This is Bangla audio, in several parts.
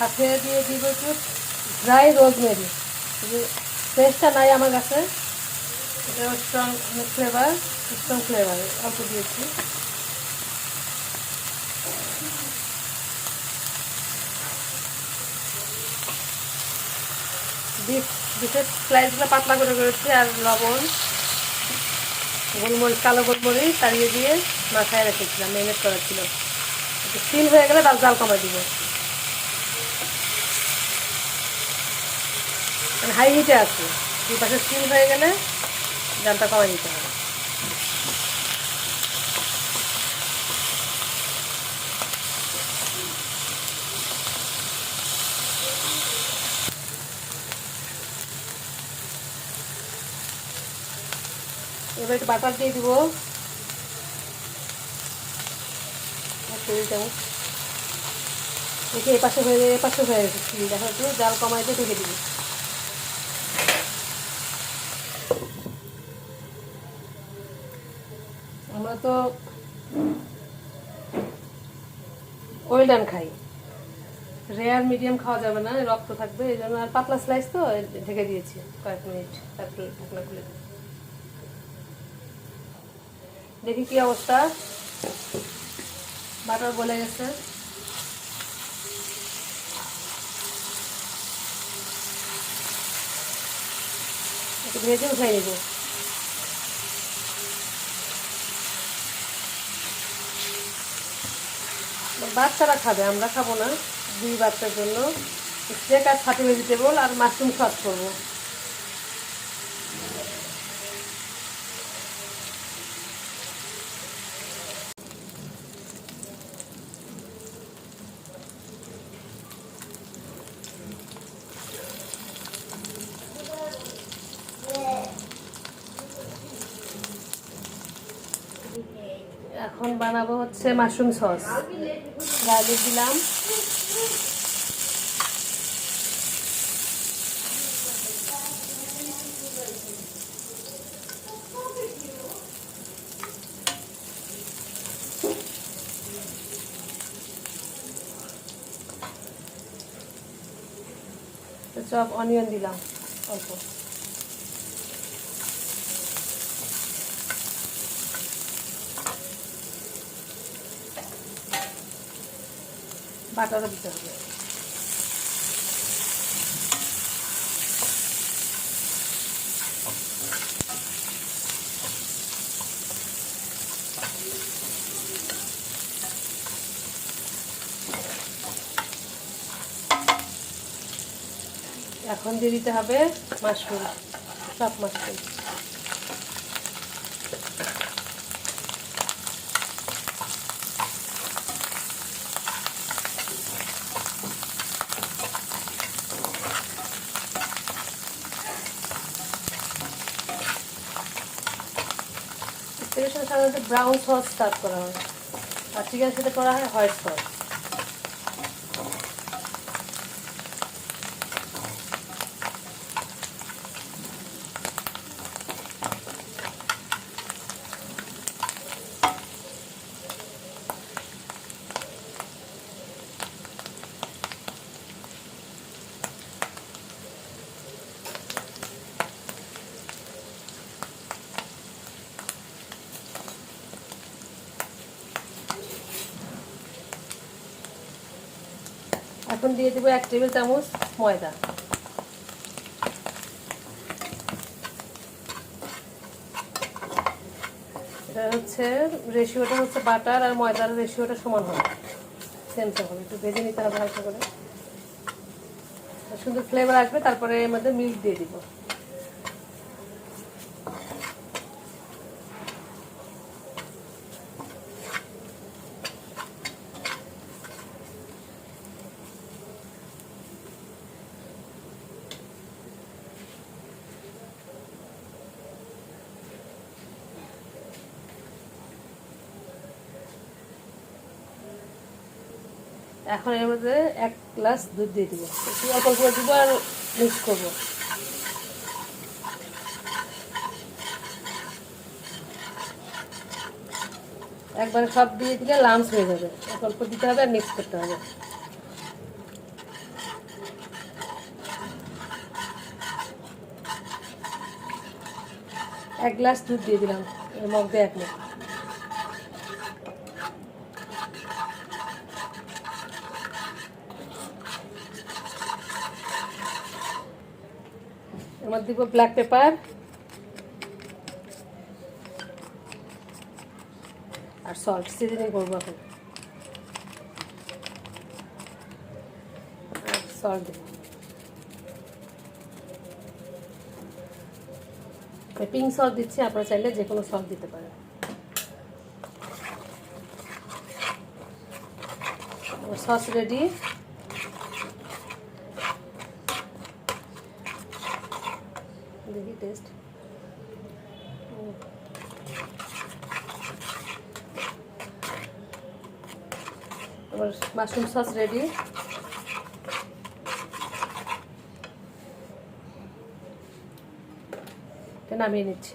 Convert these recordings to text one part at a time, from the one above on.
সাথে দিয়ে দিব একটু ড্রাই রোজমেরি ফ্রেশটা নাই আমার কাছে। এটা স্ট্রং ফ্লেভার স্ট্রং ফ্লেভার অল্প দিয়েছি। স্লাইসগুলো পাতলা করে করেছি আর লবণ, গোলমরিচ, কালো গোলমরিচ তাড়িয়ে দিয়ে মাথায় রেখেছিলাম ম্যারিনেট করা ছিল। সিল হয়ে গেলে তার জাল কমাই দিব। হাই হিটে আছে। দুই পাশে সিল হয়ে গেলে জালটা কমাই দিতে হবে। এবার একটু বাটার দিয়ে দিব। টেবিল চামচ দেখি এপাশে হয়ে এপাশে হয়ে গেছে। দেখা একটু জাল কমাই দিয়ে ঢেকে দিবি। তো ওয়েল ডান খাই। রেয়ার মিডিয়াম খাওয়া যাবে না, রক্ত থাকবে, এই জন্য আর পাতলা স্লাইস তো ঢেকে দিয়েছি কয়েক মিনিট, তারপরে ঢাকনা খুলে দেখি কি অবস্থা। বাটার বলে গেছে। একটু ভেজে উঠাই নেব। বাচ্চারা খাবে, আমরা খাব না। দুই বাচ্চার জন্য। স্টেক আর সাথে ভেজিটেবল আর মাশরুম সস করব। এখন বানাবো হচ্ছে মাশরুম সস গার্লিক দিলাম। চপ অনিয়ন দিলাম অল্প। বাটারও দিতে হবে। এখন দিয়ে দিতে হবে মাশরুম সব মাশরুম। এর সাথে সাধারণত ব্রাউন সস স্টার্ট করা হয়। আর চিকেন সাথে করা হয় হোয়াইট সস এখন দিয়ে দেবো এক টেবিল চামচ ময়দা। হচ্ছে, রেশিওটা হচ্ছে বাটার আর ময়দার রেশিওটা সমান হবে। সেম সেম হবে, একটু ভেজে নিতে হবে হালকা করে। সুন্দর ফ্লেভার আসবে, তারপরে আমাদের মিল্ক দিয়ে দিব। এখন এর মধ্যে এক গ্লাস দুধ দিয়ে দেবো। একটু অল্প অল্প দেবো আর মিক্স করব। একবার সব দিয়ে দিলে লাঞ্চ হয়ে যাবে। অল্প অল্প দিতে হবে আর মিক্স করতে হবে। এক গ্লাস দুধ দিয়ে দিলাম মগ দিয়ে এক মিনিট। এবার দিব ব্ল্যাক পেপার আর সল্ট সিজনিং করব এখন। সল্ট দেবো। পিঙ্ক সল্ট দিচ্ছি, আপনারা চাইলে যে কোনো সল্ট দিতে পারেন। সস রেডি দেখি টেস্ট এবার মাশরুম সস রেডি নামিয়ে নিচ্ছি।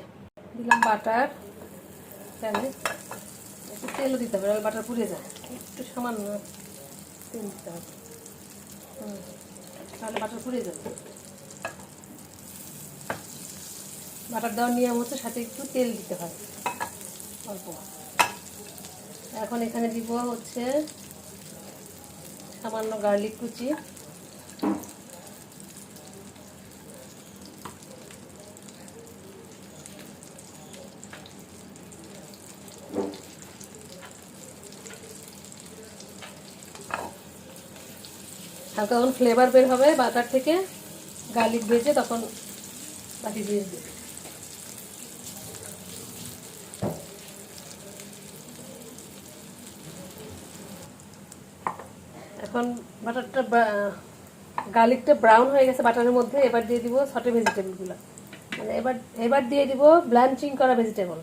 দিলাম বাটার প্যানে একটু তেলও দিতে হবে বাটার পুড়ে যায়। একটু সামান্য তেল দিতে হবে। তাহলে বাটার পুড়ে যাবে। বাটার দেওয়ার নিয়ম হচ্ছে সাথে একটু তেল দিতে হয়, অল্প। এখন এখানে দিব হচ্ছে সামান্য গার্লিক কুচি। হালকা যখন ফ্লেভার বের হবে, বাটার থেকে গার্লিক ভেজে তখন বাকি দিয়ে এখন বাটারটা গার্লিকটা ব্রাউন হয়ে গেছে বাটারের মধ্যে, এবার দিয়ে দিব সটে ভেজিটেবলগুলো। মানে এবার এবার দিয়ে দিব ব্লাঞ্চিং করা ভেজিটেবল।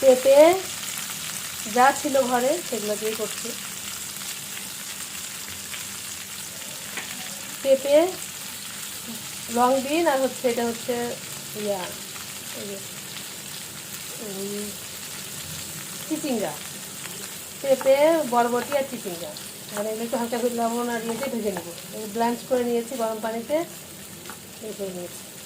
পেঁপে যা ছিল ঘরে সেগুলো দিয়ে করছি। পেঁপে, লং বিন আর হচ্ছে, এটা হচ্ছে ইয়া চিচিঙ্গা। পেঁপে, বরবটি আর চিচিঙ্গা। আর এগুলো একটু হালকা করে লবণ আর দিয়ে ভেজে নেব। ব্লাঞ্চ করে নিয়েছি গরম পানিতে। এই করে নিয়েছি।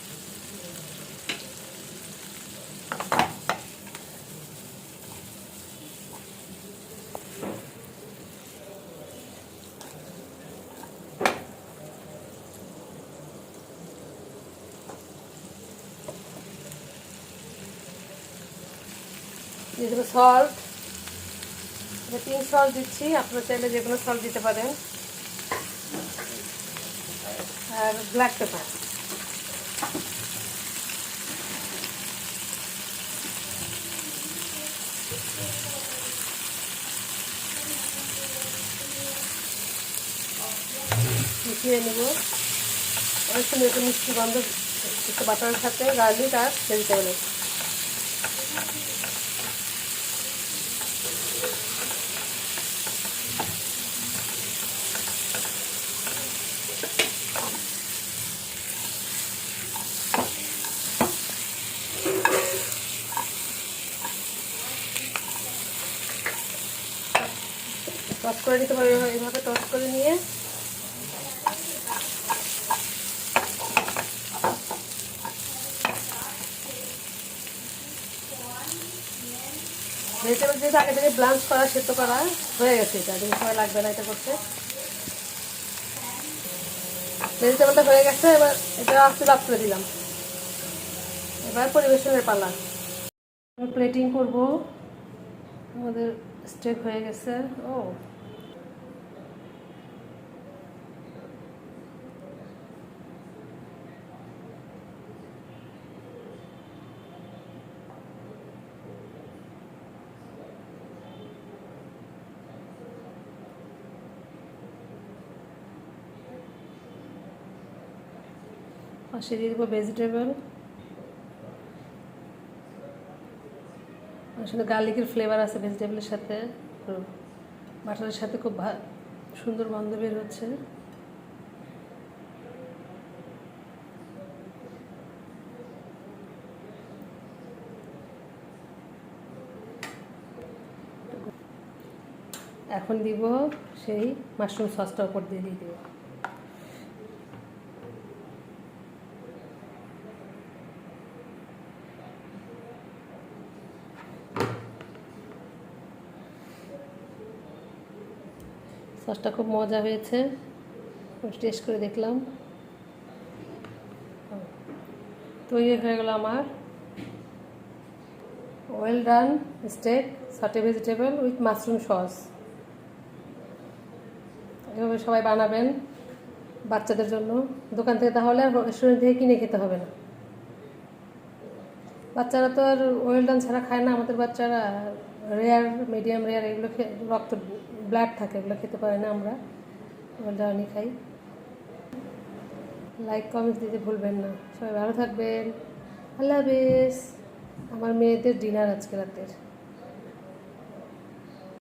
দিয়ে সল্ট পিঙ্ক সল্ট দিচ্ছি, আপনারা চাইলে যে কোনো সল্ট দিতে পারেন। আর ব্ল্যাক পেপার মিশিয়ে নেব। অনেক সময় একটু মিষ্টি গন্ধ, একটু বাটারের সাথে গার্লিক আর ভেজিটেবলের করে নিতে এইভাবে- এইভাবে টস করে নিয়ে। ভেজিটেবল যেহেতু আগে থেকে ব্লাঞ্চ করা, সেদ্ধ করা হয়ে গেছে এটা। বেশি সময় লাগবে না এটা করতে। ভেজিটেবলটা হয়ে গেছে, এবার এটা আস্তে লাভ করে দিলাম। এবার পরিবেশনের পালা। প্লেটিং করব। আমাদের স্টেক হয়ে গেছে। ও। পাশে দিয়ে দেবো ভেজিটেবল আসলে গার্লিকের ফ্লেভার আছে ভেজিটেবলের সাথে। বাটারের সাথে খুব সুন্দর গন্ধ বের হচ্ছে। এখন দিব সেই মাশরুম সসটা উপর দিয়ে দিয়ে দিব। সসটা খুব মজা হয়েছে। টেস্ট করে দেখলাম। তৈরি হয়ে গেল আমার। Well done steak saute vegetable with mushroom sauce এভাবে সবাই বানাবেন বাচ্চাদের জন্য। দোকান থেকে তাহলে আর রেস্টুরেন্ট থেকে কিনে খেতে হবে না। বাচ্চারা তো আর ওয়েল ডান ছাড়া খায় না। আমাদের বাচ্চারা রেয়ার মিডিয়াম রেয়ার এগুলো রক্ত ব্লাড থাকে এগুলো খেতে পারে না আমরা। আমরা জানি খাই। লাইক কমেন্টস দিতে ভুলবেন না। সবাই ভালো থাকবেন। আল্লাহ হাফেজ। আমার মেয়েদের ডিনার আজকে রাতের।